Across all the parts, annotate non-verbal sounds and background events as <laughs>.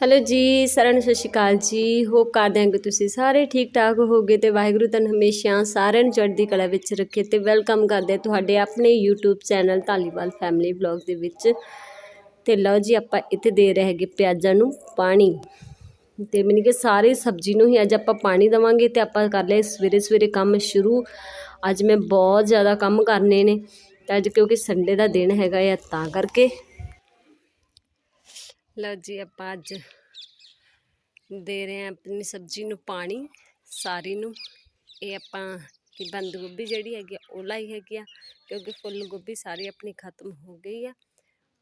Hello ਜੀ, ਸਾਰਿਆਂ ਨੂੰ ਸਤਿ ਸ਼੍ਰੀ ਅਕਾਲ ਜੀ। ਹੋਪ ਕਰਦੇ ਹਾਂ ਕਿ ਤੁਸੀਂ ਸਾਰੇ ਠੀਕ ਠਾਕ ਹੋਗੇ ਤੇ ਵਾਹਿਗੁਰੂ ਤੁਹਾਨੂੰ ਹਮੇਸ਼ਾ ਸਾਰਿਆਂ ਨੂੰ ਚੜ੍ਹਦੀ ਕਲਾ ਵਿੱਚ ਰੱਖੇ ਤੇ ਵੈਲਕਮ ਕਰਦੇ ਤੁਹਾਡੇ ਆਪਣੇ YouTube channel Dhaliwal family vlog ਦੇ ਵਿੱਚ। ਤੇ ਲਓ ਜੀ, ਆਪਾਂ ਇੱਥੇ ਦੇ ਰਹੇ ਹੈਗੇ ਪਿਆਜ਼ਾਂ ਨੂੰ ਪਾਣੀ। ਤੇ ਮੈਨੂੰ ਕਿ ਸਾਰੀ ਸਬਜ਼ੀ ਨੂੰ ਹੀ ਅੱਜ ਆਪਾਂ ਪਾਣੀ ਦੇਵਾਂਗੇ ਤੇ ਆਪਾਂ ਕਰ ਲਏ ਸਵੇਰੇ ਸਵੇਰੇ ਕੰਮ ਸ਼ੁਰੂ। ਅੱਜ ਮੈਂ ਬਹੁਤ ਜ਼ਿਆਦਾ ਕੰਮ ਕਰਨੇ ਨੇ। ਤੇ ਅੱਜ ਕਿਉਂਕਿ ਸੰਡੇ ਦਾ ਦਿਨ ਹੈਗਾ ਆ, ਤਾਂ ਕਰਕੇ ਲਓ ਜੀ, ਆਪਾਂ ਅੱਜ ਦੇ ਰਹੇ ਹਾਂ ਆਪਣੀ ਸਬਜ਼ੀ ਨੂੰ ਪਾਣੀ, ਸਾਰੀ ਨੂੰ। ਇਹ ਆਪਾਂ ਕਿ ਬੰਦ ਗੋਭੀ ਜਿਹੜੀ ਹੈਗੀ ਆ, ਉਹ ਲਾਈ ਹੈਗੀ ਆ, ਕਿਉਂਕਿ ਫੁੱਲ ਗੋਭੀ ਸਾਰੀ ਆਪਣੀ ਖਤਮ ਹੋ ਗਈ ਆ।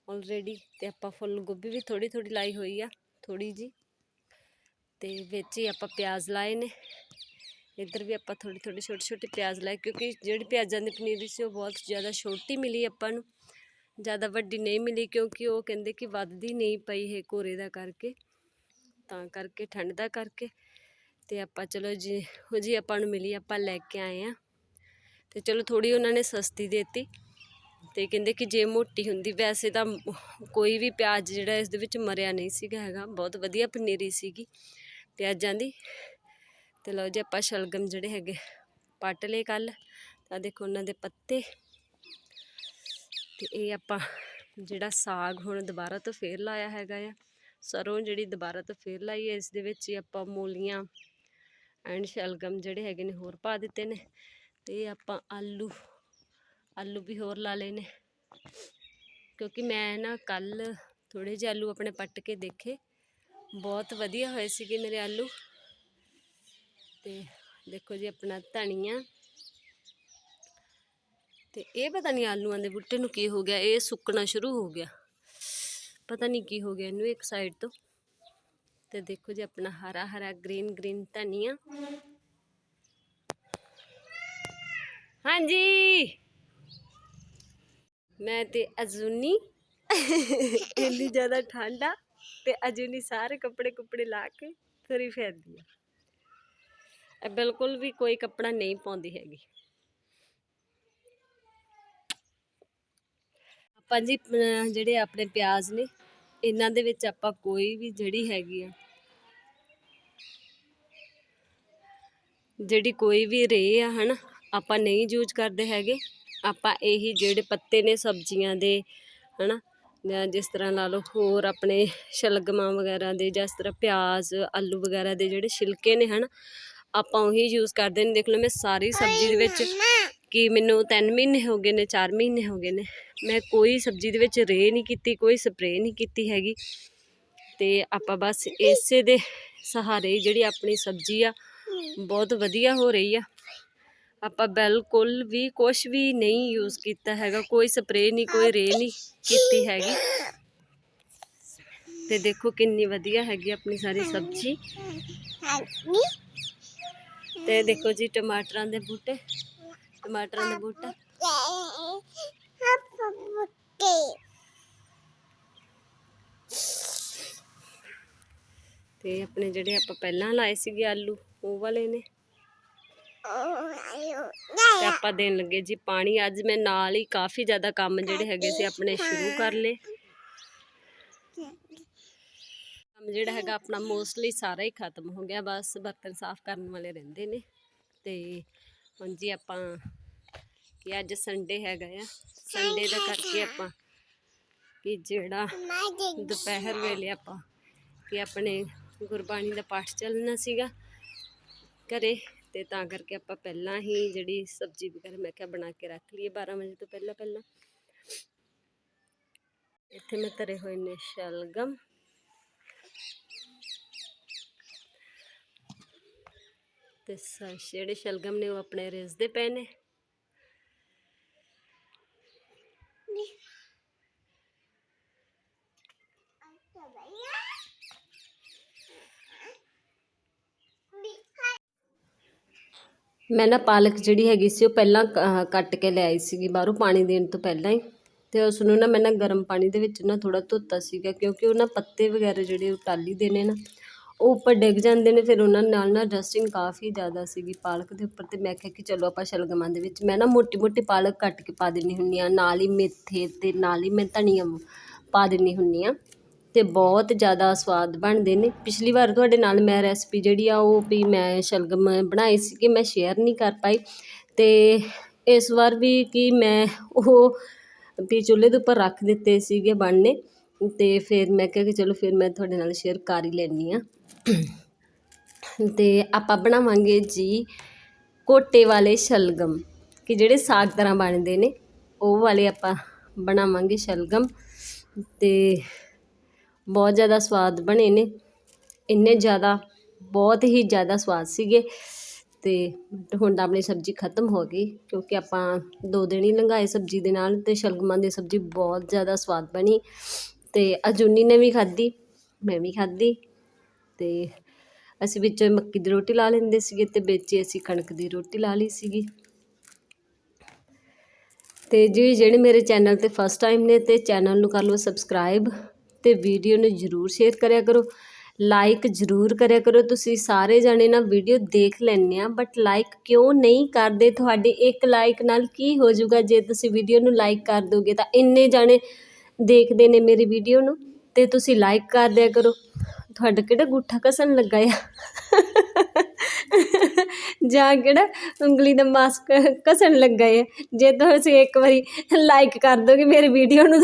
ਆਲਰੇਡੀ ਤੇ ਆਪਾਂ ਫੁੱਲ ਗੋਭੀ ਵੀ ਥੋੜੀ ਥੋੜੀ ਲਾਈ ਹੋਈ ਆ ਥੋੜੀ ਜੀ ਤੇ ਵਿੱਚ ਹੀ ਆਪਾਂ ਪਿਆਜ਼ ਲਾਏ ਨੇ। ਇੱਧਰ ਵੀ ਆਪਾਂ ਥੋੜੀ ਥੋੜੀ ਛੋਟੇ ਛੋਟੇ ਪਿਆਜ਼ ਲਾਏ, ਕਿਉਂਕਿ ਜਿਹੜੀ ਪਿਆਜ਼ਾਂ ਦੀ ਪਨੀਰੀ ਸੀ, ਉਹ ਬਹੁਤ ਜ਼ਿਆਦਾ ਛੋਟੀ ਮਿਲੀ ਆਪਾਂ ਨੂੰ। ਜ਼ਿਆਦਾ ਵੱਡੀ ਨਹੀਂ ਮਿਲੀ ਕਿਉਂਕਿ ਉਹ ਕਹਿੰਦੇ ਕਿ ਵੱਧਦੀ ਨਹੀਂ ਪਈ ਹੈ ਕੋਰੇ ਦਾ ਕਰਕੇ, ਤਾਂ ਕਰਕੇ, ਠੰਡ ਦਾ ਕਰਕੇ। ਤੇ ਆਪਾਂ ਚਲੋ ਜੀ, ਉਹ ਜੀ ਆਪਾਂ ਨੂੰ ਮਿਲੀ, ਆਪਾਂ ਲੈ ਕੇ ਆਏ ਆ ਤੇ ਚਲੋ ਥੋੜੀ ਉਹਨਾਂ ਨੇ ਸਸਤੀ ਦੇਤੀ। ਤੇ ਕਹਿੰਦੇ ਕਿ ਜੇ ਮੋਟੀ ਹੁੰਦੀ, ਵੈਸੇ ਤਾਂ ਕੋਈ ਵੀ ਪਿਆਜ਼ ਜਿਹੜਾ ਇਸ ਦੇ ਵਿੱਚ ਮਰਿਆ ਨਹੀਂ ਸੀਗਾ ਹੈਗਾ। ਬਹੁਤ ਵਧੀਆ ਪਨੀਰੀ ਸੀਗੀ ਪਿਆਜ਼ਾਂ ਦੀ। ਤੇ ਲਓ ਜੀ ਆਪਾਂ ਸ਼ਲਗਮ ਜਿਹੜੇ ਹੈਗੇ, ਪੱਟ ਲਏ ਕੱਲ ਤਾਂ ਦੇਖੋ ਉਹਨਾਂ ਦੇ ਪੱਤੇ। ਤੇ ਇਹ ਆਪਾਂ ਜਿਹੜਾ ਸਾਗ ਹੁਣ ਦੁਬਾਰਾ ਤੋਂ ਫੇਰ ਲਾਇਆ ਹੈਗਾ ਆ, ਸਰੋਂ ਜਿਹੜੀ ਦੁਬਾਰਾ ਤੋਂ ਫੇਰ ਲਾਈ ਹੈ, ਇਸ ਦੇ ਵਿੱਚ ਹੀ ਆਪਾਂ ਮੂਲੀਆਂ ਐਂਡ ਸ਼ਲਗਮ ਜਿਹੜੇ ਹੈਗੇ ਨੇ ਹੋਰ ਪਾ ਦਿੱਤੇ ਨੇ ਤੇ ਆਪਾਂ ਆਲੂ ਆਲੂ ਵੀ ਹੋਰ ਲਾ ਲਏ ਨੇ ਕਿਉਂਕਿ ਮੈਂ ਨਾ ਕੱਲ ਥੋੜੇ ਜਿਹੇ ਆਲੂ ਆਪਣੇ ਪੱਟ ਕੇ ਦੇਖੇ, ਬਹੁਤ ਵਧੀਆ ਹੋਏ ਸੀਗੇ ਮੇਰੇ ਆਲੂ ਤੇ ਦੇਖੋ ਜੀ ਆਪਣਾ ਧਨੀਆ ਤੇ ਇਹ ਪਤਾ ਨਹੀਂ ਆਲੂਆਂ ਦੇ ਬੂਟੇ ਨੂੰ ਕੀ ਹੋ ਗਿਆ, ਇਹ ਸੁੱਕਣਾ ਸ਼ੁਰੂ ਹੋ ਗਿਆ। ਪਤਾ ਨਹੀਂ ਕੀ ਹੋ ਗਿਆ ਇਹਨੂੰ ਇੱਕ ਸਾਈਡ ਤੋਂ। ਤੇ ਦੇਖੋ ਜੀ ਆਪਣਾ ਹਰਾ ਹਰਾ ਗ੍ਰੀਨ ਗ੍ਰੀਨ ਧਨੀਆ। ਹਾਂਜੀ। ਮੈਂ ਤੇ ਅਜ਼ੂਨੀ। ਇੰਨੀ ਜ਼ਿਆਦਾ ਠੰਡਾ ਤੇ ਅਜ਼ੂਨੀ ਸਾਰੇ ਕੱਪੜੇ ਕੁਪੜੇ ਲਾ ਕੇ ਤੁਰੀ ਫਿਰਦੀ ਆ। ਇਹ ਬਿਲਕੁਲ ਵੀ ਕੋਈ ਕੱਪੜਾ ਨਹੀਂ ਪਾਉਂਦੀ ਹੈਗੀ। ਆਪਾਂ ਜੀ ਜਿਹੜੇ ਆਪਣੇ ਪਿਆਜ਼ ਨੇ, ਇਹਨਾਂ ਦੇ ਵਿੱਚ ਆਪਾਂ ਕੋਈ ਵੀ ਜਿਹੜੀ ਹੈਗੀ ਆ, ਜਿਹੜੀ ਕੋਈ ਵੀ ਰੇ ਆ, ਹਨਾ, ਆਪਾਂ ਨਹੀਂ ਯੂਜ਼ ਕਰਦੇ ਹੈਗੇ। ਆਪਾਂ ਇਹੀ ਜਿਹੜੇ ਪੱਤੇ ਨੇ, ਸਬਜ਼ੀਆਂ ਦੇ, ਹਨਾ, ਜਾਂ ਜਿਸ ਤਰ੍ਹਾਂ ਲਾ ਲਓ ਹੋਰ ਆਪਣੇ ਸ਼ਲਗਮਾਂ ਵਗੈਰਾ ਦੇ, ਜਾਂ ਇਸ ਤਰ੍ਹਾਂ ਪਿਆਜ਼, ਆਲੂ ਵਗੈਰਾ ਦੇ ਜਿਹੜੇ ਛਿਲਕੇ ਨੇ, ਹਨਾ, ਆਪਾਂ ਉਹੀ ਯੂਜ਼ ਕਰਦੇ ਨੇ। ਦੇਖ ਲਓ, ਮੈਂ ਸਾਰੀ ਸਬਜ਼ੀ ਦੇ ਵਿੱਚ ਕਿ ਮੈਨੂੰ 3 ਮਹੀਨੇ ਹੋ ਗਏ ਨੇ 4 ਮਹੀਨੇ ਹੋ ਗਏ ਨੇ। ਮੈਂ ਕੋਈ ਸਬਜ਼ੀ ਦੇ ਵਿੱਚ ਰੇ ਨਹੀਂ ਕੀਤੀ, ਕੋਈ ਸਪਰੇਅ ਨਹੀਂ ਕੀਤੀ ਹੈਗੀ। ਤੇ ਆਪਾਂ ਬਸ ਇਸੇ ਦੇ ਸਹਾਰੇ ਜਿਹੜੀ ਆਪਣੀ ਸਬਜ਼ੀ ਆ, ਬਹੁਤ ਵਧੀਆ ਹੋ ਰਹੀ ਆ। ਆਪਾਂ ਬਿਲਕੁਲ ਵੀ ਕੁਝ ਵੀ ਨਹੀਂ ਯੂਜ਼ ਕੀਤਾ ਹੈਗਾ, ਕੋਈ ਸਪਰੇਅ ਨਹੀਂ, ਕੋਈ ਰੇ ਨਹੀਂ ਕੀਤੀ ਹੈਗੀ। ਤੇ ਦੇਖੋ ਕਿੰਨੀ ਵਧੀਆ ਹੈਗੀ ਆਪਣੀ ਸਾਰੀ ਸਬਜ਼ੀ। ਤੇ ਦੇਖੋ ਜੀ ਟਮਾਟਰਾਂ ਦੇ ਬੂਟੇ। ਟਮਾਟਰਾਂ ਦਾ ਬੂਟਾ। ਤੇ ਆਪਣੇ ਜਿਹੜੇ ਆਪਾਂ ਪਹਿਲਾਂ ਲਾਏ ਸੀਗੇ ਆਲੂ, ਉਹ ਵਾਲੇ ਨੇ। ਤੇ ਆਪਾਂ ਦੇਣ ਲੱਗੇ ਜੀ ਪਾਣੀ। ਅੱਜ ਮੈਂ ਨਾਲ ਹੀ ਕਾਫੀ ਜ਼ਿਆਦਾ ਕੰਮ ਜਿਹੜੇ ਹੈਗੇ ਸੀ ਆਪਣੇ ਸ਼ੁਰੂ ਕਰ ਲਏ। ਕੰਮ ਜਿਹੜਾ ਹੈਗਾ ਆਪਣਾ ਮੋਸਟਲੀ ਸਾਰਾ ਹੀ ਖਤਮ ਹੋ ਗਿਆ। ਬਸ ਬਰਤਨ ਸਾਫ਼ ਕਰਨ ਵਾਲੇ ਰਹਿੰਦੇ ਨੇ। ਤੇ ਹੁਣ ਜੀ ਆਪਾਂ ਕਿ ਅੱਜ ਸੰਡੇ ਹੈਗਾ ਆ। ਸੰਡੇ ਦਾ ਕਰਕੇ ਆਪਾਂ ਕਿ ਜਿਹੜਾ ਦੁਪਹਿਰ ਵੇਲੇ ਆਪਾਂ ਕਿ ਆਪਣੇ ਗੁਰਬਾਣੀ ਦਾ ਪਾਠ ਚੱਲਣਾ ਸੀਗਾ ਘਰੇ ਤੇ ਤਾਂ ਕਰਕੇ ਆਪਾਂ ਪਹਿਲਾਂ ਹੀ ਜਿਹੜੀ ਸਬਜ਼ੀ ਵਗੈਰਾ ਮੈਂ ਕਿਹਾ ਬਣਾ ਕੇ ਰੱਖ ਲਈਏ 12 ਵਜੇ ਤੋਂ ਪਹਿਲਾਂ ਪਹਿਲਾਂ। ਇੱਥੇ ਮੈਂ ਧਰੇ ਹੋਏ ਨੇ ਸ਼ਲਗਮ। ਤੇ ਜਿਹੜੇ ਸ਼ਲਗਮ ਨੇ ਉਹ ਆਪਣੇ ਰਿਜ਼ਦੇ ਪਏ ਨੇ। ਮੈਂ ਨਾ ਪਾਲਕ ਜਿਹੜੀ ਹੈਗੀ ਸੀ ਉਹ ਪਹਿਲਾਂ ਕ- ਕੱਟ ਕੇ ਲੈ ਆਈ ਸੀਗੀ ਬਾਹਰੋਂ ਪਾਣੀ ਦੇਣ ਤੋਂ ਪਹਿਲਾਂ ਹੀ। ਤੇ ਉਸ ਨੂੰ ਨਾ ਮੈਂ ਨਾ ਗਰਮ ਪਾਣੀ ਦੇ ਵਿੱਚ ਨਾ ਥੋੜਾ ਧੋਤਾ ਸੀਗਾ ਕਿਉਂਕਿ ਉਹ ਨਾ ਪੱਤੇ ਵਗੈਰਾ ਜਿਹੜੇ ਉਹ ਟਾਲੀ ਦੇ ਨੇ ਨਾ, ਉਹ ਉੱਪਰ ਡਿੱਗ ਜਾਂਦੇ ਨੇ, ਫਿਰ ਉਹਨਾਂ ਨਾਲ ਨਾ ਡਸਟਿੰਗ ਕਾਫੀ ਜ਼ਿਆਦਾ ਸੀਗੀ ਪਾਲਕ ਦੇ ਉੱਪਰ। ਤੇ ਮੈਂ ਕਿਹਾ ਕਿ ਚਲੋ ਆਪਾਂ ਸ਼ਲਗਮਾਂ ਦੇ ਵਿੱਚ, ਮੈਂ ਨਾ ਮੋਟੀ ਮੋਟੀ ਪਾਲਕ ਕੱਟ ਕੇ ਪਾ ਦਿੰਦੀ ਹੁੰਦੀ ਆ ਨਾਲ ਹੀ ਮੇਥੇ ਤੇ ਨਾਲ ਹੀ ਮੈਂ ਧਨੀਆ ਪਾ ਦਿੰਦੀ ਹੁੰਦੀ ਆ ਤੇ ਬਹੁਤ ਜ਼ਿਆਦਾ ਸਵਾਦ ਬਣਦੇ ਨੇ। ਪਿਛਲੀ ਵਾਰ ਤੁਹਾਡੇ ਨਾਲ ਮੈਂ ਰੈਸਪੀ ਜਿਹੜੀ ਆ ਉਹ ਵੀ ਮੈਂ ਸ਼ਲਗਮ ਬਣਾਈ ਸੀ ਕਿ ਮੈਂ ਸ਼ੇਅਰ ਨਹੀਂ ਕਰ ਪਾਈ। ਤੇ ਇਸ ਵਾਰ ਵੀ ਕਿ ਮੈਂ ਉਹ ਵੀ ਚੁੱਲ੍ਹੇ ਦੇ ਉੱਪਰ ਰੱਖ ਦਿੱਤੇ ਸੀਗੇ ਬਣਨੇ। ਤੇ ਫਿਰ ਮੈਂ ਕਿਹਾ ਕਿ ਚਲੋ ਫਿਰ ਮੈਂ ਤੁਹਾਡੇ ਨਾਲ ਸ਼ੇਅਰ ਕਰ ਹੀ ਲੈਂਦੀ ਆ ਤੇ ਆਪਾਂ ਬਣਾਵਾਂਗੇ ਜੀ ਕੋਟੇ ਵਾਲੇ ਸ਼ਲਗਮ, ਕਿ ਜਿਹੜੇ ਸਾਗ ਤਰ੍ਹਾਂ ਬਣਦੇ ਨੇ, ਉਹ ਵਾਲੇ ਆਪਾਂ ਬਣਾਵਾਂਗੇ ਸ਼ਲਗਮ। ਤੇ ਬਹੁਤ ਜ਼ਿਆਦਾ ਸਵਾਦ ਬਣੇ ਨੇ। ਇੰਨੇ ਜ਼ਿਆਦਾ, ਬਹੁਤ ਹੀ ਜ਼ਿਆਦਾ ਸਵਾਦ ਸੀਗੇ। ਤੇ ਹੁਣ ਤਾਂ ਆਪਣੀ ਸਬਜ਼ੀ ਖਤਮ ਹੋ ਗਈ, ਕਿਉਂਕਿ ਆਪਾਂ ਦੋ ਦਿਨ ਹੀ ਲੰਘਾਏ ਸਬਜ਼ੀ ਦੇ ਨਾਲ ਤੇ ਸ਼ਲਗਮਾਂ ਦੀ ਸਬਜ਼ੀ ਬਹੁਤ ਜ਼ਿਆਦਾ ਸਵਾਦ ਬਣੀ। ਤੇ ਅਜੂਨੀ ਨੇ ਵੀ ਖਾਧੀ, ਮੈਂ ਵੀ ਖਾਧੀ। ਤੇ ਅਸੀਂ ਵਿੱਚ ਮੱਕੀ ਦੀ ਰੋਟੀ ਲਾ ਲੈਂਦੇ ਸੀਗੇ ਤੇ ਵਿੱਚ ਅਸੀਂ ਕਣਕ ਦੀ ਰੋਟੀ ਲਾ ਲਈ ਸੀਗੀ। ਤੇ ਜੀ, ਜਿਹੜੇ ਮੇਰੇ ਚੈਨਲ ਤੇ ਫਸਟ ਟਾਈਮ ਨੇ ਤੇ ਚੈਨਲ ਨੂੰ ਕਰ ਲਓ ਸਬਸਕ੍ਰਾਈਬ ਤੇ ਵੀਡੀਓ ਨੂੰ ਜਰੂਰ ਸ਼ੇਅਰ ਕਰਿਆ ਕਰੋ। ਲਾਈਕ ਜਰੂਰ ਕਰਿਆ ਕਰੋ। ਤੁਸੀਂ ਸਾਰੇ ਜਾਣੇ ਨਾ ਵੀਡੀਓ ਦੇਖ ਲੈਣੇ ਆ ਬਟ ਲਾਈਕ ਕਿਉਂ ਨਹੀਂ ਕਰਦੇ? ਤੁਹਾਡੇ ਇੱਕ ਲਾਈਕ ਨਾਲ ਕੀ ਹੋ ਜਾਊਗਾ? ਜੇ ਤੁਸੀਂ ਵੀਡੀਓ ਨੂੰ ਲਾਈਕ ਕਰ ਦੋਗੇ ਤਾਂ ਇੰਨੇ ਜਾਣੇ ਦੇਖਦੇ ਨੇ ਮੇਰੀ ਵੀਡੀਓ ਨੂੰ, ਤੇ ਤੁਸੀਂ ਲਾਈਕ ਕਰ ਦਿਆ ਕਰੋ। ਤੁਹਾਡਾ ਕਿਹੜਾ ਗੁੱਠਾ ਕਸਣ ਲੱਗਾ ਆ? ਜਾਂ ਕਿਹੜਾ ਉਂਗਲੀ ਦਾ ਮਾਸ ਕਸਣ ਲੱਗਾ ਹੈ ਜੇ ਤੁਸੀਂ ਇੱਕ ਵਾਰੀ ਲਾਈਕ ਕਰ ਦੋਗੇ ਮੇਰੀ ਵੀਡੀਓ ਨੂੰ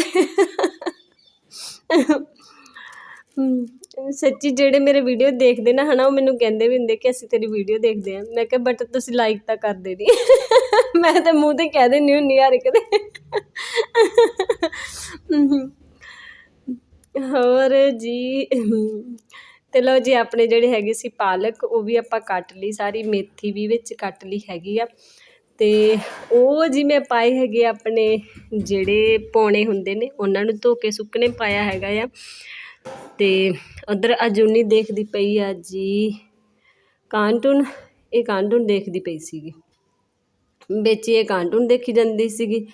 ਸੱਚੀ ਜਿਹੜੇ ਮੇਰੇ ਵੀਡੀਓ ਦੇਖਦੇ ਨਾ ਹਨਾ, ਉਹ ਮੈਨੂੰ ਕਹਿੰਦੇ ਵੀ ਹੁੰਦੇ ਕਿ ਅਸੀਂ ਤੇਰੀ ਵੀਡੀਓ ਦੇਖਦੇ ਆ ਮੈਂ ਕਿਹਾ ਬਟ ਤੁਸੀਂ ਲਾਈਕ ਤਾਂ ਕਰਦੇ ਨਹੀਂ <laughs> ਮੈਂ ਤਾਂ ਮੂੰਹ ਤੇ ਕਹਿ ਦਿੰਦੀ ਹੁੰਦੀ ਯਾਰ ਕਦੇ ਹੋਰ ਜੀ, ਤੇ ਲਓ ਜੀ, ਆਪਣੇ ਜਿਹੜੇ ਹੈਗੇ ਸੀ ਪਾਲਕ, ਉਹ ਵੀ ਆਪਾਂ ਕੱਟ ਲਈ, ਸਾਰੀ ਮੇਥੀ ਵੀ ਵਿੱਚ ਕੱਟ ਲਈ ਹੈਗੀ ਆ। ਤੇ ਉਹ ਜੀ ਮੈਂ ਪਾਏ ਹੈਗੇ ਆ ਆਪਣੇ ਜਿਹੜੇ ਪੌਣੇ ਹੁੰਦੇ ਨੇ, ਉਹਨਾਂ ਨੂੰ ਧੋ ਕੇ ਸੁੱਕਣੇ ਪਾਇਆ ਹੈਗਾ ਆ। ਅਤੇ ਉੱਧਰ ਅਜੂਨੀ ਦੇਖਦੀ ਪਈ ਆ ਜੀ ਕਾਰਟੂਨ ਇਹ ਕਾਂਟੂਨ ਦੇਖਦੀ ਪਈ ਸੀਗੀ। ਵਿੱਚ ਇਹ ਕਾਰਟੂਨ ਦੇਖੀ ਜਾਂਦੀ ਸੀਗੀ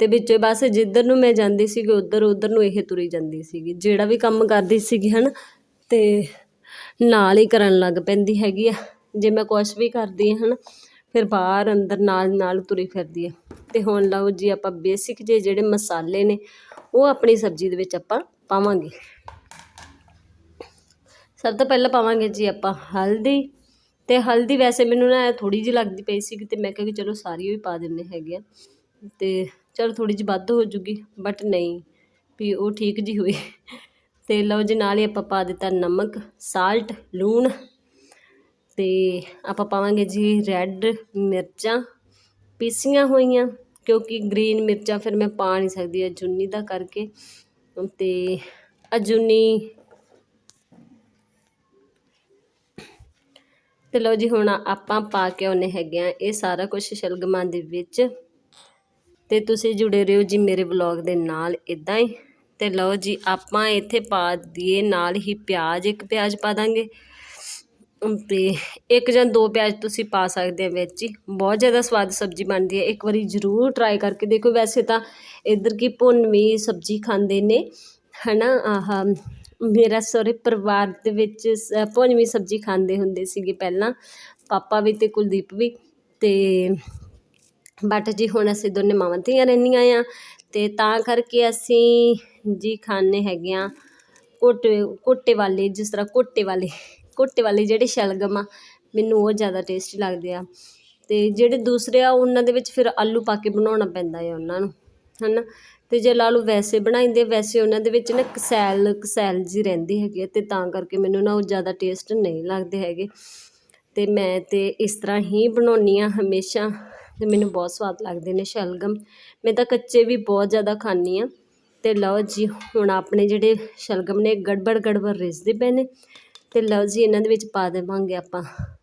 ਤੇ ਵਿੱਚੋਂ ਬਸ ਜਿੱਧਰ ਨੂੰ ਮੈਂ ਜਾਂਦੀ ਸੀਗੀ, ਉਧਰ ਉਧਰ ਨੂੰ ਇਹ ਤੁਰੀ ਜਾਂਦੀ ਸੀਗੀ। ਜਿਹੜਾ ਵੀ ਕੰਮ ਕਰਦੀ ਸੀਗੀ ਹਨ, ਤੇ ਨਾਲ ਹੀ ਕਰਨ ਲੱਗ ਪੈਂਦੀ ਹੈਗੀ ਆ। ਜੇ ਮੈਂ ਕੁਛ ਵੀ ਕਰਦੀ ਹਾਂ ਹਨ ਫਿਰ ਬਾਹਰ ਅੰਦਰ ਨਾਲ ਨਾਲ ਤੁਰੀ ਫਿਰਦੀ ਹੈ ਅਤੇ ਹੁਣ ਲਓ ਜੀ ਆਪਾਂ ਬੇਸਿਕ ਜੇ ਜਿਹੜੇ ਮਸਾਲੇ ਨੇ, ਉਹ ਆਪਣੀ ਸਬਜ਼ੀ ਦੇ ਵਿੱਚ ਆਪਾਂ ਪਾਵਾਂਗੇ। ਸਭ ਤੋਂ ਪਹਿਲਾਂ ਪਾਵਾਂਗੇ ਜੀ ਆਪਾਂ ਹਲਦੀ। ਤੇ ਹਲਦੀ ਵੈਸੇ ਮੈਨੂੰ ਨਾ ਥੋੜੀ ਜਿਹੀ ਲੱਗਦੀ ਪਈ ਸੀ ਤੇ ਮੈਂ ਕਿਹਾ ਕਿ ਚਲੋ ਸਾਰੀ ਵੀ ਪਾ ਦਿੰਨੇ ਹੈਗੇ ਆ। ਤੇ ਚਲ ਥੋੜੀ ਜਿਹੀ ਵੱਧ ਹੋ ਜੂਗੀ ਬਟ ਨਹੀਂ, ਵੀ ਉਹ ਠੀਕ ਜੀ ਹੋਈ। ਤੇ ਲਓ ਜੀ ਨਾਲ ਹੀ ਆਪਾਂ ਪਾ ਦਿੱਤਾ ਨਮਕ ਸਾਲਟ ਲੂਣ ਤੇ ਆਪਾਂ ਪਾਵਾਂਗੇ ਜੀ ਰੈੱਡ ਮਿਰਚਾਂ ਪੀਸੀਆਂ ਹੋਈਆਂ, ਕਿਉਂਕਿ ਗ੍ਰੀਨ ਮਿਰਚਾਂ ਫਿਰ ਮੈਂ ਪਾ ਨਹੀਂ ਸਕਦੀ, ਅਜੁਨੀ ਦਾ ਕਰਕੇ। ਤੇ ਅਜੁਨੀ ਤੇ ਲਓ ਜੀ ਹੁਣ ਆਪਾਂ ਪਾ ਕੇ ਆਉਨੇ ਹੈਗੇ ਆ, ਇਹ ਸਾਰਾ ਕੁਝ ਸ਼ਲਗਮਾਂ ਦੇ ਵਿੱਚ। ਤੇ ਤੁਸੀਂ ਜੁੜੇ ਰਹੋ ਜੀ ਮੇਰੇ ਵਲੌਗ ਦੇ ਨਾਲ ਇਦਾਂ ਹੀ। ਤੇ ਲਓ ਜੀ ਆਪਾਂ ਇੱਥੇ ਪਾ ਦਈਏ ਨਾਲ ਹੀ ਪਿਆਜ਼, ਇੱਕ ਪਿਆਜ਼ ਪਾ ਦਾਂਗੇ। ਤੇ ਇੱਕ ਜਾਂ ਦੋ ਪਿਆਜ਼ ਤੁਸੀਂ ਪਾ ਸਕਦੇ ਹੋ ਵਿੱਚ ਹੀ। ਬਹੁਤ ਜ਼ਿਆਦਾ ਸਵਾਦ ਸਬਜ਼ੀ ਬਣਦੀ ਹੈ। ਇੱਕ ਵਾਰੀ ਜ਼ਰੂਰ ਟਰਾਈ ਕਰਕੇ ਦੇਖੋ। ਵੈਸੇ ਤਾਂ ਇੱਧਰ ਕੀ ਭੁੰਨਵੀਂ ਸਬਜ਼ੀ ਖਾਂਦੇ ਨੇ ਹੈ ਨਾ ਆਹ, ਮੇਰਾ ਸਹੁਰੇ ਪਰਿਵਾਰ ਦੇ ਵਿੱਚ ਸ- ਭੁੰਨਵੀਂ ਸਬਜ਼ੀ ਖਾਂਦੇ ਹੁੰਦੇ ਸੀਗੇ ਪਹਿਲਾਂ। ਪਾਪਾ ਵੀ ਅਤੇ ਕੁਲਦੀਪ ਵੀ। ਅਤੇ ਬਟ ਜੀ ਹੁਣ ਅਸੀਂ ਦੋਨੇ ਮਾਵਾਂ ਧੀਆਂ ਰਹਿੰਦੀਆਂ ਆ। ਅਤੇ ਤਾਂ ਕਰਕੇ ਅਸੀਂ ਜੀ ਖਾਂਦੇ ਹੈਗੇ ਹਾਂ ਕੋਟੇ ਘੋਟੇ ਵਾਲੇ, ਜਿਸ ਤਰ੍ਹਾਂ ਘੋਟੇ ਵਾਲੇ। ਘੋਟੇ ਵਾਲੇ ਜਿਹੜੇ ਸ਼ਲਗਮ ਆ, ਮੈਨੂੰ ਉਹ ਜ਼ਿਆਦਾ ਟੇਸਟੀ ਲੱਗਦੇ ਆ। ਤੇ ਜਿਹੜੇ ਦੂਸਰੇ ਆ, ਉਹਨਾਂ ਦੇ ਵਿੱਚ ਫਿਰ ਆਲੂ ਪਾ ਕੇ ਬਣਾਉਣਾ ਪੈਂਦਾ ਹੈ ਉਹਨਾਂ ਨੂੰ, ਹਨਾ? ਤੇ ਜੇ ਲਾ ਲਓ ਵੈਸੇ ਬਣਾਈਂਦੇ, ਵੈਸੇ ਉਹਨਾਂ ਦੇ ਵਿੱਚ ਨਾ ਕਸੈਲ ਕਸੈਲ ਜੀ ਰਹਿੰਦੀ ਹੈਗੀ ਆ ਤੇ ਤਾਂ ਕਰਕੇ ਮੈਨੂੰ ਨਾ ਉਹ ਜ਼ਿਆਦਾ ਟੇਸਟ ਨਹੀਂ ਲੱਗਦੇ ਹੈਗੇ। ਤੇ ਮੈਂ ਤੇ ਇਸ ਤਰ੍ਹਾਂ ਹੀ ਬਣਾਉਣੀ ਆ ਹਮੇਸ਼ਾ, ਤੇ ਮੈਨੂੰ ਬਹੁਤ ਸਵਾਦ ਲੱਗਦੇ ਨੇ ਸ਼ਲਗਮ। ਮੈਂ ਤਾਂ ਕੱਚੇ ਵੀ ਬਹੁਤ ਜ਼ਿਆਦਾ ਖਾਂਦੀ ਆ। ਤੇ ਲਓ ਜੀ, ਹੁਣ ਆਪਣੇ ਜਿਹੜੇ ਸ਼ਲਗਮ ਨੇ ਗੜਬੜ ਗੜਬੜ ਰਿਸਦੇ ਪਏ ਨੇ। ਤੇ ਲਓ ਜੀ, ਇਹਨਾਂ ਦੇ ਵਿੱਚ ਪਾ ਦੇਵਾਂਗੇ ਆਪਾਂ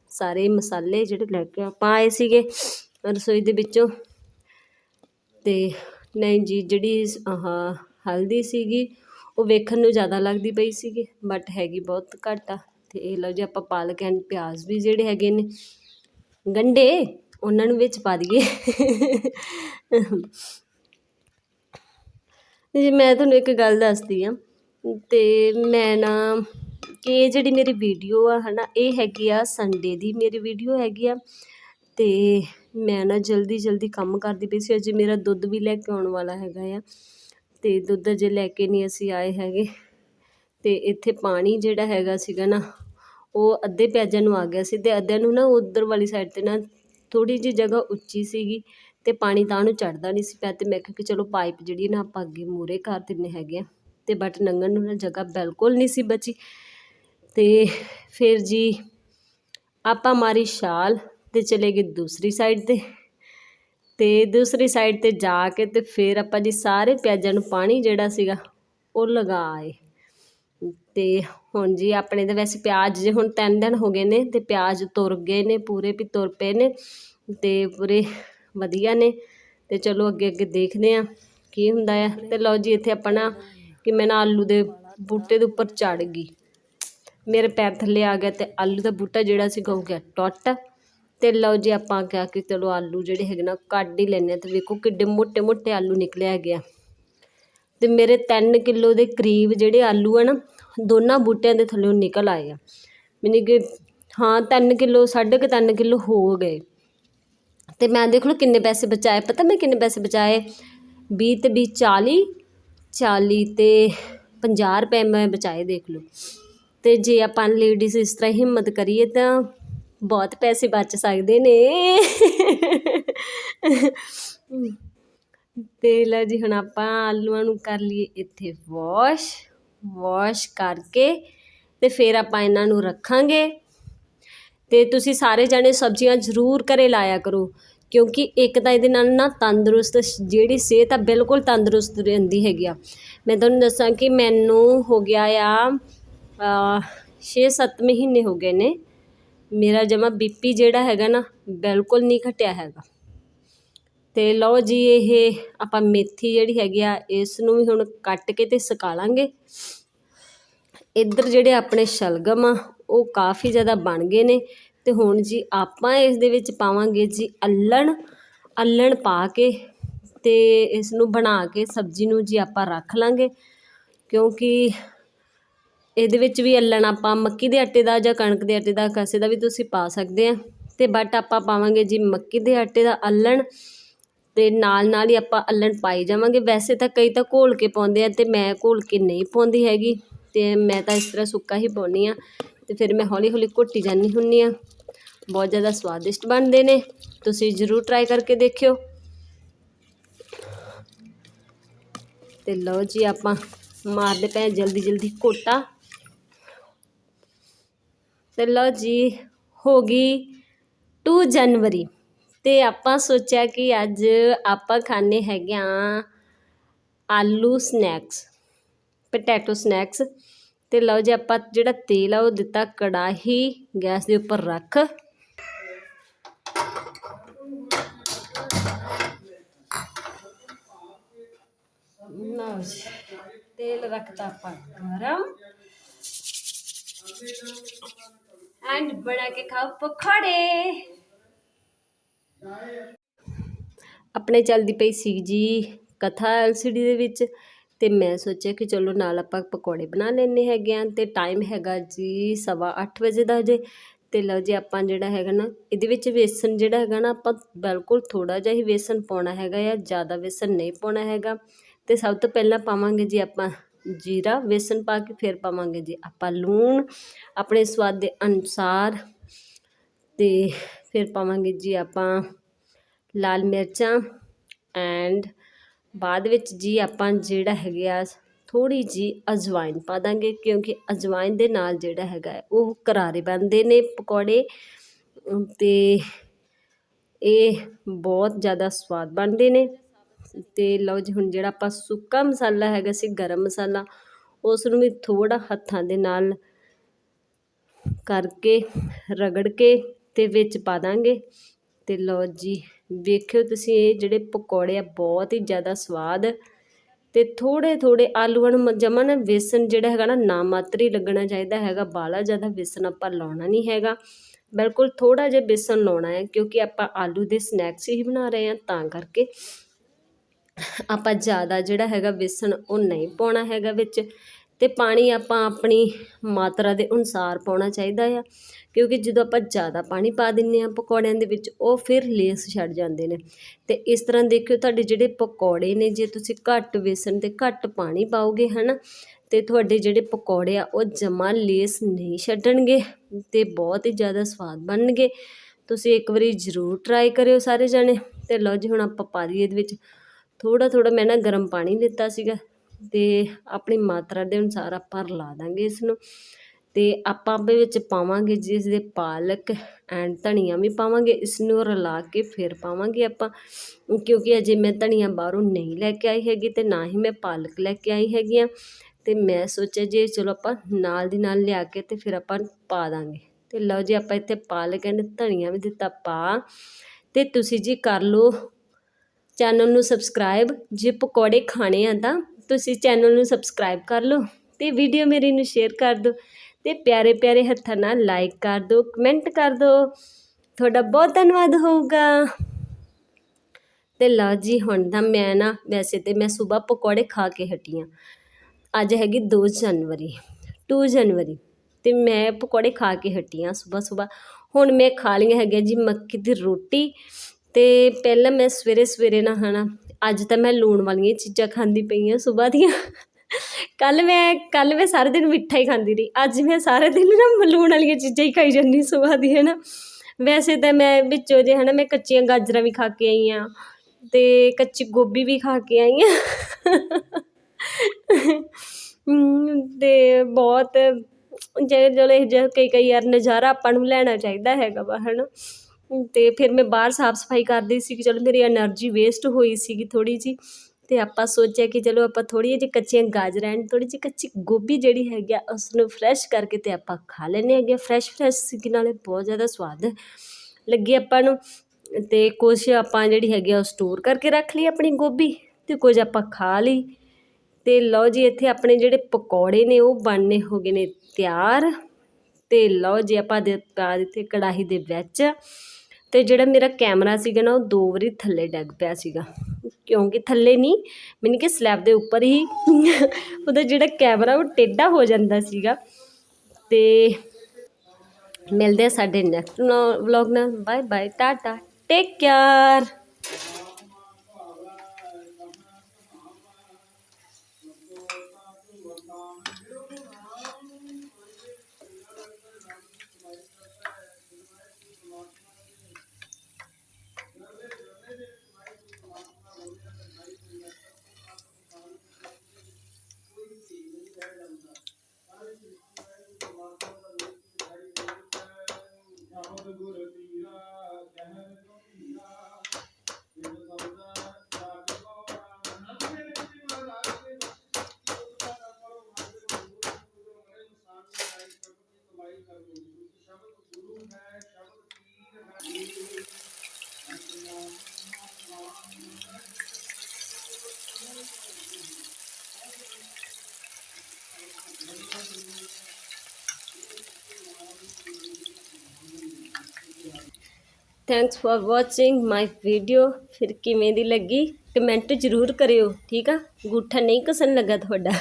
ਸਾਰੇ ਮਸਾਲੇ ਜਿਹੜੇ ਲੈ ਕੇ ਆਪਾਂ ਆਏ ਸੀਗੇ ਰਸੋਈ ਦੇ ਵਿੱਚੋਂ। ਤੇ ਨਹੀਂ ਜੀ, ਜਿਹੜੀ ਆਹ ਹਲਦੀ ਸੀਗੀ, ਉਹ ਵੇਖਣ ਨੂੰ ਜ਼ਿਆਦਾ ਲੱਗਦੀ ਪਈ ਸੀਗੀ ਬਟ ਹੈਗੀ ਬਹੁਤ ਘੱਟ ਆ। ਤੇ ਇਹ ਲਓ ਜੀ, ਆਪਾਂ ਪਾਲਕ ਐਂਡ ਪਿਆਜ਼ ਵੀ ਜਿਹੜੇ ਹੈਗੇ ਨੇ, ਗੰਢੇ, ਉਹਨਾਂ ਨੂੰ ਵਿੱਚ ਪਾ ਦਈਏ। ਜੀ, ਮੈਂ ਤੁਹਾਨੂੰ ਇੱਕ ਗੱਲ ਦੱਸਦੀ ਆ, ਤੇ ਮੈਂ ਨਾ ਇਹ ਜਿਹੜੀ ਮੇਰੀ ਵੀਡੀਓ ਆ ਹਨਾ, ਇਹ ਹੈਗੀ ਆ ਸੰਡੇ ਦੀ ਮੇਰੀ ਵੀਡੀਓ ਹੈਗੀ ਆ। ਤੇ ਮੈਂ ਨਾ ਜਲਦੀ ਜਲਦੀ ਕੰਮ ਕਰਦੀ ਪਈ ਸੀ, ਅਜੇ ਮੇਰਾ ਦੁੱਧ ਵੀ ਲੈ ਕੇ ਆਉਣ ਵਾਲਾ ਹੈਗਾ ਆ। ਤੇ ਦੁੱਧ ਅਜੇ ਲੈ ਕੇ ਨਹੀਂ ਅਸੀਂ ਆਏ ਹੈਗੇ। ਤੇ ਇੱਥੇ ਪਾਣੀ ਜਿਹੜਾ ਹੈਗਾ ਸੀਗਾ ਨਾ, ਉਹ ਅੱਧੇ ਪਿਆਜ਼ਾਂ ਨੂੰ ਆ ਗਿਆ ਸੀ ਤੇ ਅੱਧਿਆਂ ਨੂੰ ਨਾ ਉਧਰ ਵਾਲੀ ਸਾਈਡ ਤੇ ਨਾ ਥੋੜੀ ਜਿਹੀ ਜਗ੍ਹਾ ਉੱਚੀ ਸੀਗੀ ਤੇ ਪਾਣੀ ਤਾਂ ਉਹਨੂੰ ਚੜਦਾ ਨਹੀਂ ਸੀ ਪਿਆ ਤੇ ਮੈਂ ਕਿਹਾ ਕਿ ਚਲੋ ਪਾਈਪ ਜਿਹੜੀ ਨਾ ਆਪਾਂ ਅੱਗੇ ਮੂਰੇ ਕਰ ਦਿੰਨੇ ਹੈਗੇ ਆ। ਤੇ ਬਟ ਲੰਘਣ ਨੂੰ ਨਾ ਜਗ੍ਹਾ ਬਿਲਕੁਲ ਨਹੀਂ ਸੀ ਬਚੀ। ਤੇ ਫਿਰ ਜੀ ਆਪਾਂ ਮਾਰੀ ਛਾਲ ਤੇ ਚਲੇ ਗਏ ਦੂਸਰੀ ਸਾਈਡ ਤੇ। ਤੇ ਦੂਸਰੀ ਸਾਈਡ ਤੇ ਜਾ ਕੇ ਤੇ ਫਿਰ ਆਪਾਂ ਜੀ ਸਾਰੇ ਪਿਆਜ਼ਾਂ ਨੂੰ ਪਾਣੀ ਜਿਹੜਾ ਸੀਗਾ ਉਹ ਲਗਾ ਆਏ। ਤੇ ਹੁਣ ਜੀ ਆਪਣੇ ਤਾਂ ਵੈਸੇ ਪਿਆਜ਼ ਜੇ ਹੁਣ ਤਿੰਨ ਦਿਨ ਹੋ ਗਏ ਨੇ ਤੇ ਪਿਆਜ਼ ਤੁਰ ਗਏ ਨੇ, ਪੂਰੇ ਵੀ ਤੁਰ ਪਏ ਨੇ ਤੇ ਪੂਰੇ ਵਧੀਆ ਨੇ। ਤੇ ਚਲੋ ਅੱਗੇ ਅੱਗੇ ਦੇਖਦੇ ਆ ਕੀ ਹੁੰਦਾ ਆ। ਤੇ ਲਓ ਜੀ ਇੱਥੇ ਆਪਣਾ ਕਿ ਮੈਂ ਨਾ ਆਲੂ ਦੇ ਬੂਟੇ ਦੇ ਉੱਪਰ ਚੜ ਗਈ। ਮੇਰੇ ਪੈਰ ਥੱਲੇ ਆ ਗਿਆ ਤੇ ਆਲੂ ਦਾ ਬੂਟਾ ਜਿਹੜਾ ਸੀਗਾ ਹੋ ਗਿਆ ਟੁੱਟ। ਤੇ ਲਓ ਜੀ ਆਪਾਂ ਕਿਹਾ ਕਿ ਚਲੋ ਆਲੂ ਜਿਹੜੇ ਹੈਗੇ ਨਾ ਕੱਢ ਹੀ ਲੈਣੇ ਆ ਤੇ ਵੇਖੋ ਕਿੱਡੇ ਮੋٹے ਮੋٹے ਆਲੂ ਨਿਕਲੇ ਹੈਗੇ ਆ। ਤੇ ਮੇਰੇ 3 ਕਿਲੋ ਦੇ ਕਰੀਬ ਜਿਹੜੇ ਆਲੂ ਆ ਨਾ, ਦੋਨਾਂ ਬੂਟਿਆਂ ਦੇ ਥੱਲੇੋਂ ਨਿਕਲ ਆਏ ਆ। ਮੈਨੂੰ ਕਿ ਹਾਂ 3 ਕਿਲੋ 3.5 ਕਿਲੋ ਹੋ ਗਏ। ਤੇ ਮੈਂ ਦੇਖ ਲਓ ਕਿੰਨੇ ਪੈਸੇ ਬਚਾਏ। ਪਤਾ ਮੈਂ ਕਿੰਨੇ ਪੈਸੇ ਬਚਾਏ? 20 ਤੇ 20 40 40 ਤੇ 50 ਰੁਪਏ ਮੈਂ ਬਚਾਏ ਦੇਖ ਲਓ। ਤੇ ਜੇ ਆਪਾਂ ਲੇਡੀਜ਼ ਇਸ ਤਰ੍ਹਾਂ ਹਿੰਮਤ ਕਰੀਏ ਤਾਂ ਬਹੁਤ ਪੈਸੇ ਬਚ ਸਕਦੇ ਨੇ। ਤੇ ਲੈ ਜੀ ਹੁਣ ਆਪਾਂ ਆਲੂਆਂ ਨੂੰ ਕਰ ਲਈਏ ਇੱਥੇ ਵਾਸ਼ ਵਾਸ਼ ਕਰਕੇ ਤੇ ਫਿਰ ਆਪਾਂ ਇਹਨਾਂ ਨੂੰ ਰੱਖਾਂਗੇ। ਤੇ ਤੁਸੀਂ ਸਾਰੇ ਜਣੇ ਸਬਜ਼ੀਆਂ ਜ਼ਰੂਰ ਘਰੇ ਲਾਇਆ ਕਰੋ, ਕਿਉਂਕਿ ਇੱਕ ਤਾਂ ਇਹਦੇ ਨਾਲ ਨਾ ਤੰਦਰੁਸਤ ਜਿਹੜੀ ਸਿਹਤ ਆ ਬਿਲਕੁਲ ਤੰਦਰੁਸਤ ਰਹਿੰਦੀ ਹੈਗੀ ਆ। ਮੈਂ ਤੁਹਾਨੂੰ ਦੱਸਾਂ ਕਿ ਮੈਨੂੰ ਹੋ ਗਿਆ ਆ 6-7 ਮਹੀਨੇ ਹੋ ਗਏ ਨੇ। ਮੇਰਾ ਜਮਾ ਬੀਪੀ ਜਿਹੜਾ ਹੈਗਾ ਨਾ, ਬਿਲਕੁਲ ਨਹੀਂ ਘਟਿਆ ਹੈਗਾ। ਤੇ ਲਓ ਜੀ, ਇਹ ਆਪਾਂ ਮੇਥੀ ਜਿਹੜੀ ਹੈਗੀ ਆ ਇਸ ਨੂੰ ਵੀ ਹੁਣ ਕੱਟ ਕੇ ਤੇ ਸੁਕਾ ਲਾਂਗੇ। ਇੱਧਰ ਜਿਹੜੇ ਆਪਣੇ ਸ਼ਲਗਮ ਆ, ਉਹ ਕਾਫੀ ਜ਼ਿਆਦਾ ਬਣ ਗਏ ਨੇ। ਤੇ ਹੁਣ ਜੀ ਆਪਾਂ ਇਸ ਦੇ ਵਿੱਚ ਪਾਵਾਂਗੇ ਜੀ ਅੱਲਣ। ਅੱਲਣ ਪਾ ਕੇ ਤੇ ਇਸ ਨੂੰ ਬਣਾ ਕੇ ਸਬਜ਼ੀ ਨੂੰ ਜੀ ਆਪਾਂ ਰੱਖ ਲਾਂਗੇ। ਕਿਉਂਕਿ ਇਹਦੇ ਵਿੱਚ ਵੀ ਅੱਲਣ ਆਪਾਂ ਮੱਕੀ ਦੇ ਆਟੇ ਦਾ ਜਾਂ ਕਣਕ ਦੇ ਆਟੇ ਦਾ ਕਿਸੇ ਦਾ ਵੀ ਤੁਸੀਂ ਪਾ ਸਕਦੇ ਆ। ਤੇ ਬਟ ਆਪਾਂ ਪਾਵਾਂਗੇ ਜੀ ਮੱਕੀ ਦੇ ਆਟੇ ਦਾ ਅੱਲਣ ਤੇ ਨਾਲ ਨਾਲ ਹੀ ਆਪਾਂ ਅੱਲਣ ਪਾਈ ਜਾਵਾਂਗੇ। ਵੈਸੇ ਤਾਂ ਕਈ ਤਾਂ ਘੋਲ ਕੇ ਪਾਉਂਦੇ ਆ ਤੇ ਮੈਂ ਘੋਲ ਕੇ ਨਹੀਂ ਪਾਉਂਦੀ ਹੈਗੀ। ਤੇ ਮੈਂ ਤਾਂ ਇਸ ਤਰ੍ਹਾਂ ਸੁੱਕਾ ਹੀ ਪਾਉਂਦੀ ਆ ਤੇ ਫਿਰ ਮੈਂ ਹੌਲੀ ਹੌਲੀ ਘੋਟੀ ਜਾਂਦੀ ਹੁੰਨੀ ਆ। ਬਹੁਤ ਜ਼ਿਆਦਾ ਸਵਾਦਿਸ਼ਟ ਬਣਦੇ ਨੇ। ਤੁਸੀਂ ਜ਼ਰੂਰ ਟਰਾਈ ਕਰਕੇ ਦੇਖਿਓ। ਤੇ ਲਓ ਜੀ ਆਪਾਂ ਮਾਰਦੇ ਪਏ ਜਲਦੀ ਜਲਦੀ ਘੋਟਾ। ਤੇ ਲਓ ਜੀ, ਹੋ ਗਈ 2 ਜਨਵਰੀ। ਤੇ ਆਪਾਂ ਸੋਚਿਆ ਕਿ ਅੱਜ ਆਪਾਂ ਖਾਣੇ ਹੈਗੇ ਆ ਆਲੂ ਸਨੈਕਸ ਪੋਟੈਟੋ ਸਨੈਕਸ ਤੇ ਲਓ ਜੀ, ਆਪਾਂ ਜਿਹੜਾ ਤੇਲ ਆ ਉਹ ਦਿੱਤਾ ਕੜਾਹੀ, ਗੈਸ ਦੇ ਉੱਪਰ ਰੱਖ। ਲਓ ਜੀ, ਤੇਲ ਰੱਖਤਾ ਆਪਾਂ ਗਰਮ। ਐਂਡ ਬਣਾ ਕੇ ਖਾਓ ਪਕੌੜੇ। ਆਪਣੇ ਚੱਲਦੀ ਪਈ ਸੀ ਜੀ ਕਥਾ ਐਲਸੀਡੀ ਦੇ ਵਿੱਚ, ਤੇ ਮੈਂ ਸੋਚਿਆ ਕਿ ਚਲੋ ਨਾਲ ਆਪਾਂ ਪਕੌੜੇ ਬਣਾ ਲੈਣੇ ਹੈਗੇ ਆ, ਤੇ ਟਾਈਮ ਹੈਗਾ ਜੀ ਸਵਾ ਅੱਠ ਵਜੇ ਦਾ ਜੇ ਤੇ ਲਓ ਜੀ ਆਪਾਂ ਜਿਹੜਾ ਹੈਗਾ ਨਾ, ਇਹਦੇ ਵਿੱਚ ਵੇਸਣ ਜਿਹੜਾ ਹੈਗਾ ਨਾ, ਆਪਾਂ ਬਿਲਕੁਲ ਥੋੜਾ ਜਿਹਾ ਹੀ ਵੇਸਣ ਪਾਉਣਾ ਹੈਗਾ ਆ ਜ਼ਿਆਦਾ ਵੇਸਣ ਨਹੀਂ ਪਾਉਣਾ ਹੈਗਾ, ਤੇ ਸਭ ਤੋਂ ਪਹਿਲਾਂ ਪਾਵਾਂਗੇ ਜੀ ਆਪਾਂ ਜੀਰਾ, ਵੇਸਣ ਪਾ ਕੇ ਫਿਰ ਪਾਵਾਂਗੇ ਜੀ ਆਪਾਂ ਲੂਣ। ਆਪਣੇ ਸਵਾਦ ਦੇ ਅਨੁਸਾਰ ਤੇ ਫਿਰ ਪਾਵਾਂਗੇ ਜੀ ਆਪਾਂ ਲਾਲ ਮਿਰਚਾਂ ਐਂਡ ਬਾਅਦ ਵਿੱਚ ਜੀ ਆਪਾਂ ਜਿਹੜਾ ਹੈਗਾ ਥੋੜੀ ਜੀ ਅਜਵਾਇਨ ਪਾ ਦਾਂਗੇ ਕਿਉਂਕਿ ਅਜਵਾਇਨ ਦੇ ਨਾਲ ਜਿਹੜਾ ਹੈਗਾ ਉਹ ਕਰਾਰੇ ਬਣਦੇ ਨੇ ਪਕੌੜੇ। ਅਮ ਤੇ ਇਹ ਬਹੁਤ ਜ਼ਿਆਦਾ ਸਵਾਦ ਬਣਦੇ ਨੇ। ਤੇ ਲਓ ਜੀ, ਹੁਣ ਜਿਹੜਾ ਆਪਾਂ ਸੁੱਕਾ ਮਸਾਲਾ ਹੈਗਾ ਸੀ, ਗਰਮ ਮਸਾਲਾ ਉਸ ਨੂੰ ਵੀ ਥੋੜਾ ਹੱਥਾਂ ਦੇ ਨਾਲ ਕਰਕੇ ਰਗੜ ਕੇ ਤੇ ਵਿੱਚ ਪਾ ਦਾਂਗੇ। ਤੇ ਲਓ ਜੀ, ਵੇਖਿਓ ਤੁਸੀਂ ਇਹ ਜਿਹੜੇ ਪਕੌੜੇ ਆ, ਬਹੁਤ ਹੀ ਜ਼ਿਆਦਾ ਸਵਾਦ। ਤੇ ਥੋੜੇ ਥੋੜੇ ਆਲੂਆਂ ਨੂੰ ਜਮਾ ਨਾ ਵੇਸਣ ਜਿਹੜਾ ਹੈਗਾ ਨਾ ਨਾ ਮਾਤਰ ਹੀ ਲੱਗਣਾ ਚਾਹੀਦਾ ਹੈਗਾ ਬਾਲਾ ਜ਼ਿਆਦਾ ਵੇਸਣ ਆਪਾਂ ਲਾਉਣਾ ਨਹੀਂ ਹੈਗਾ। ਬਿਲਕੁਲ ਥੋੜਾ ਜਿਹਾ ਬੇਸਣ ਲਾਉਣਾ ਹੈ, ਕਿਉਂਕਿ ਆਪਾਂ ਆਲੂ ਦੇ ਸਨੈਕਸ ਹੀ ਬਣਾ ਰਹੇ ਹਾਂ, ਤਾਂ ਕਰਕੇ। ਆਪਾਂ ਜ਼ਿਆਦਾ ਜਿਹੜਾ ਹੈਗਾ ਵੇਸਣ ਉਹ ਨਹੀਂ ਪਾਉਣਾ ਹੈਗਾ ਵਿੱਚ ਅਤੇ ਪਾਣੀ ਆਪਾਂ ਆਪਣੀ ਮਾਤਰਾ ਦੇ ਅਨੁਸਾਰ ਪਾਉਣਾ ਚਾਹੀਦਾ ਆ, ਕਿਉਂਕਿ ਜਦੋਂ ਆਪਾਂ ਜ਼ਿਆਦਾ ਪਾਣੀ ਪਾ ਦਿੰਦੇ ਹਾਂ ਪਕੌੜਿਆਂ ਦੇ ਵਿੱਚ, ਉਹ ਫਿਰ ਲੇਸ ਛੱਡ ਜਾਂਦੇ ਨੇ। ਅਤੇ ਇਸ ਤਰ੍ਹਾਂ ਦੇਖਿਓ ਤੁਹਾਡੇ ਜਿਹੜੇ ਪਕੌੜੇ ਨੇ, ਜੇ ਤੁਸੀਂ ਘੱਟ ਵੇਸਣ ਤੇ ਘੱਟ ਪਾਣੀ ਪਾਓਗੇ ਹੈ ਨਾ ਅਤੇ ਤੁਹਾਡੇ ਜਿਹੜੇ ਪਕੌੜੇ ਆ, ਉਹ ਜਮਾ ਲੇਸ ਨਹੀਂ ਛੱਡਣਗੇ ਅਤੇ ਬਹੁਤ ਹੀ ਜ਼ਿਆਦਾ ਸਵਾਦ ਬਣਨਗੇ। ਤੁਸੀਂ ਇੱਕ ਵਾਰੀ ਜ਼ਰੂਰ ਟਰਾਈ ਕਰਿਓ ਸਾਰੇ ਜਣੇ। ਅਤੇ ਲਓ ਜੀ, ਹੁਣ ਆਪਾਂ ਪਾ ਦਈਏ ਇਹਦੇ ਵਿੱਚ ਥੋੜਾ ਥੋੜਾ ਮੈਂ ਨਾ ਗਰਮ ਪਾਣੀ ਲਿੱਤਾ ਸੀਗਾ ਤੇ ਆਪਣੀ ਮਾਤਰਾ ਦੇ ਅਨੁਸਾਰ ਆਪਾਂ ਰਲਾ ਦਾਂਗੇ ਇਸ ਨੂੰ ਤੇ ਆਪਾਂ ਇਹਦੇ ਵਿੱਚ ਪਾਵਾਂਗੇ ਜਿਸ ਦੇ ਪਾਲਕ ਐਂਡ ਧਨੀਆ ਵੀ ਪਾਵਾਂਗੇ ਇਸ ਨੂੰ ਰਲਾ ਕੇ ਫਿਰ ਪਾਵਾਂਗੇ ਆਪਾਂ। ਕਿਉਂਕਿ ਅਜੇ ਮੈਂ ਧਨੀਆ ਬਾਹਰੋਂ ਨਹੀਂ ਲੈ ਕੇ ਆਈ ਹੈਗੀ ਤੇ ਨਾ ਹੀ ਮੈਂ ਪਾਲਕ ਲੈ ਕੇ ਆਈ ਹੈਗੀ ਆ ਤੇ ਮੈਂ ਸੋਚਿਆ ਜੇ ਚਲੋ ਆਪਾਂ ਨਾਲ ਦੀ ਨਾਲ ਲਿਆ ਕੇ ਤੇ ਫਿਰ ਆਪਾਂ ਪਾ ਦਾਂਗੇ। ਤੇ ਲਓ ਜੀ ਆਪਾਂ ਇੱਥੇ ਪਾਲਕ ਐਂਡ ਧਨੀਆ ਵੀ ਦਿੱਤਾ ਪਾ। ਤੇ ਤੁਸੀਂ ਜੀ ਕਰ ਲਓ ਚੈਨਲ ਨੂੰ ਸਬਸਕ੍ਰਾਈਬ, ਜੇ ਪਕੌੜੇ ਖਾਣੇ ਆ ਤਾਂ ਤੁਸੀਂ ਚੈਨਲ ਨੂੰ ਸਬਸਕ੍ਰਾਈਬ ਕਰ ਲਓ ਤੇ ਵੀਡੀਓ ਮੇਰੀ ਨੂੰ ਸ਼ੇਅਰ ਕਰ ਦਿਓ ਤੇ ਪਿਆਰੇ ਪਿਆਰੇ ਹੱਥਾਂ ਨਾਲ ਲਾਈਕ ਕਰ ਦਿਓ, ਕਮੈਂਟ ਕਰ ਦਿਓ। ਤੁਹਾਡਾ ਬਹੁਤ ਧੰਨਵਾਦ ਹੋਊਗਾ। ਤੇ ਲਓ ਜੀ, ਹੁਣ ਤਾਂ ਮੈਂ ਨਾ, ਵੈਸੇ ਤੇ ਮੈਂ ਸਵੇਰ ਪਕੌੜੇ ਖਾ ਕੇ ਹਟੀ ਹਾਂ ਅੱਜ ਹੈਗੀ 2 ਜਨਵਰੀ 2 ਜਨਵਰੀ, ਤੇ ਮੈਂ ਪਕੌੜੇ ਖਾ ਕੇ ਹਟੀ ਹਾਂ ਸਵੇਰ ਸਵੇਰ। ਹੁਣ ਮੈਂ ਖਾ ਲਈਆਂ ਹੈਗੀਆਂ ਜੀ ਮੱਕੀ ਦੀ ਰੋਟੀ ਤੇ ਪਹਿਲਾਂ ਮੈਂ ਸਵੇਰੇ ਸਵੇਰੇ ਨਾ ਹਨਾ ਅੱਜ ਤਾਂ ਮੈਂ ਲੂਣ ਵਾਲੀਆਂ ਚੀਜ਼ਾਂ ਖਾਂਦੀ ਪਈ ਹਾਂ ਸਵੇਰ ਦੀਆਂ। ਕੱਲ ਮੈਂ ਕੱਲ ਮੈਂ ਸਾਰੇ ਦਿਨ ਮਿੱਠਾ ਹੀ ਖਾਂਦੀ ਰਹੀ। ਅੱਜ ਮੈਂ ਸਾਰੇ ਦਿਨ ਨਾ ਲੂਣ ਵਾਲੀਆਂ ਚੀਜ਼ਾਂ ਹੀ ਖਾਈ ਜਾਂਦੀ ਸਵੇਰ ਦੀ ਹੈ ਨਾ ਵੈਸੇ ਤਾਂ ਮੈਂ ਵਿੱਚੋਂ ਜੇ ਹਨਾ ਮੈਂ ਕੱਚੀਆਂ ਗਾਜਰਾਂ ਵੀ ਖਾ ਕੇ ਆਈ ਹਾਂ ਤੇ ਕੱਚੀ ਗੋਭੀ ਵੀ ਖਾ ਕੇ ਆਈ ਹਾਂ। ਹਮ, ਤੇ ਬਹੁਤ ਜਿਹੜੇ ਜਿਹੜੇ ਜਿਹਾ ਕਈ ਕਈ ਯਾਰ ਨਜ਼ਾਰਾ ਆਪਾਂ ਨੂੰ ਲੈਣਾ ਚਾਹੀਦਾ ਹੈਗਾ ਵਾ ਹੈ ਨਾ ਤੇ ਫਿਰ ਮੈਂ ਬਾਹਰ ਸਾਫ਼ ਸਫ਼ਾਈ ਕਰਦੀ ਸੀ ਕਿ ਚਲੋ ਮੇਰੀ એનર્ਜੀ ਵੇਸਟ ਹੋਈ ਸੀਗੀ ਥੋੜੀ ਜੀ ਤੇ ਆਪਾਂ ਸੋਚਿਆ ਕਿ ਚਲੋ ਆਪਾਂ ਥੋੜੀ ਜਿਹੀ ਕੱਚੀਆਂ ਗਾਜਰਾਂ ਐਂਡ ਥੋੜੀ ਜਿਹੀ ਕੱਚੀ ਗੋਭੀ ਜਿਹੜੀ ਹੈਗੀ ਆ ਉਸ ਨੂੰ ਫਰੈਸ਼ ਕਰਕੇ ਤੇ ਆਪਾਂ ਖਾ ਲੈਨੇ ਹੈਗੇ ਫਰੈਸ਼ ਫਰੈਸ਼ ਸੀਗੀ, ਨਾਲੇ ਬਹੁਤ ਜ਼ਿਆਦਾ ਸਵਾਦ ਲੱਗੀ ਆਪਾਂ ਨੂੰ। ਤੇ ਕੁਝ ਆਪਾਂ ਜਿਹੜੀ ਹੈਗੀ ਆ ਸਟੋਰ ਕਰਕੇ ਰੱਖ ਲਈ ਆਪਣੀ ਗੋਭੀ ਤੇ ਕੁਝ ਆਪਾਂ ਖਾ ਲਈ। ਤੇ ਲਓ ਜੀ, ਇੱਥੇ ਆਪਣੇ ਜਿਹੜੇ ਪਕੌੜੇ ਨੇ ਉਹ ਬਣਨੇ ਹੋ ਗਏ ਨੇ ਤਿਆਰ। ਤੇ ਲਓ ਜੀ, ਆਪਾਂ ਦੇ ਪਾ ਦਿੱਤੇ ਕੜਾਹੀ ਦੇ ਵਿੱਚ। ਤੇ ਜਿਹੜਾ ਮੇਰਾ ਕੈਮਰਾ ਸੀਗਾ ਨਾ, ਉਹ ਦੋ ਵਾਰੀ ਥੱਲੇ ਡੱਗ ਪਿਆ ਸੀਗਾ। ਕਿਉਂਕਿ ਥੱਲੇ ਨਹੀਂ ਮੈਨੂੰ ਕਿ ਸਲੈਬ ਦੇ ਉੱਪਰ ਹੀ ਉਹਦਾ ਜਿਹੜਾ ਕੈਮਰਾ, ਉਹ ਟੇਢਾ ਹੋ ਜਾਂਦਾ ਸੀਗਾ। ਤੇ ਮਿਲਦੇ ਆ ਸਾਡੇ ਨੈਕਸਟ ਵਲੌਗ ਨਾਲ। Bye bye tata take care good thanks for watching my video ਫਿਰ ਕਿਵੇਂ ਦੀ ਲੱਗੀ? ਕਮੈਂਟ ਜ਼ਰੂਰ ਕਰਿਓ, ਠੀਕ ਆ? ਅੰਗੂਠਾ ਨਹੀਂ ਘਸਣ ਲੱਗਾ ਤੁਹਾਡਾ।